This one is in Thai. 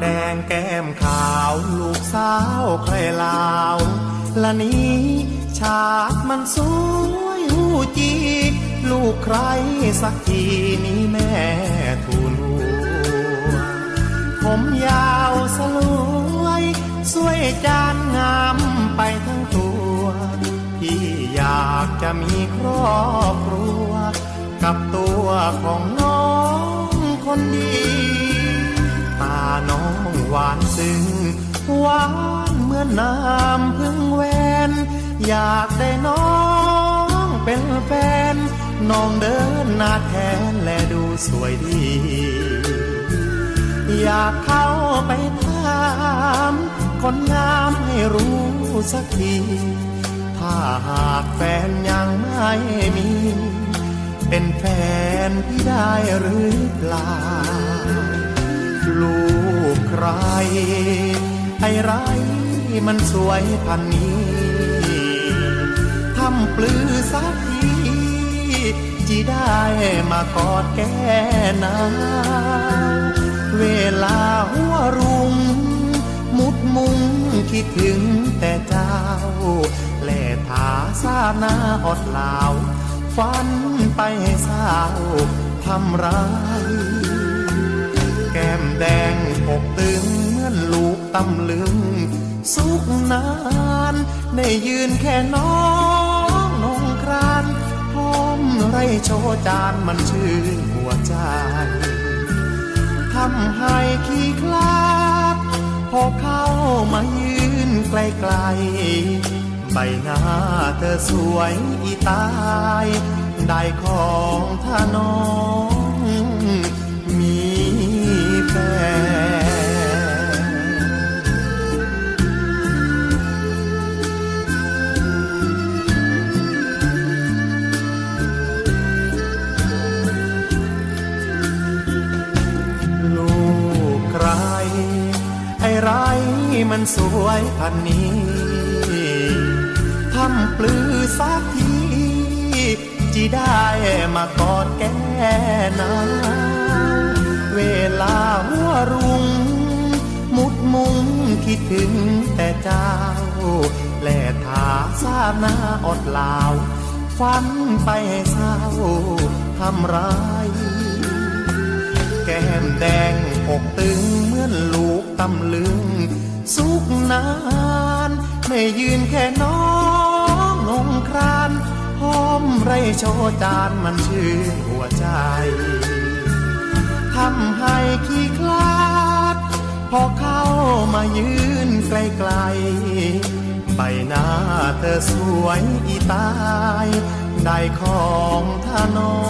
แดงแก้มขาวลูกสาวใครลาวละนี้ฉากมันสวยหูจี ลูกใครสักทีนี้แม่ทูลหัวผมยาวสลวย สวยจานงามไปทั้งตัว พี่อยากจะมีครอบครัว กับตัวของน้องคนดี ตาน้องหวานซึ้งหวานเหมือนน้ำพึ่งแวน อยากได้น้องเป็นแฟน น้องเดินหน้าแทนและดูสวยดี อยากเข้าไปถามคนงามให้รู้สักที ถ้าหากแฟนยังไม่มี เป็นแฟนพี่ได้หรือเปล่า ลูกใคร ไอ้ไรมันสวยพันนี้ทำปลือสักทีจีได้มากอดแก้นาวเวลาหัวรุง มุดมุงคิดถึงแต่เจ้า แล่ถาซาหน้าอดลาว ฝันไปให้เศร้าทำร้าย ก้มแดงอกตึงเหมือนลูกตำลึง สุกนานได้ยืนแค่น้องนงครานพร้อมไรโชว์จานมันชื่นหัวใจทำให้ขี้คลาด พอเข้ามายืนไกลๆใบหน้าเธอสวยอีตาย ได้ของท่าน้อง ไรมันสวยพันนี้ทำปลือสักทีจีได้มากอดแก้นาเวลาหัวรุง มุดมุงคิดถึงแต่เจ้า แล่ถาซาหน้าอดลาวฝันไปเศร้าทำร้าย อกตึงเหมือนลูกตำลึง สุกนาน ไม่ยืนแค่น้องนงครานหอมไรโชจานมันชื่นหัวใจทำให้ขี้คลาด พอเข้ามายืนไกลๆใบหน้าเธอสวยอีตาย ได้ของท่าน้อง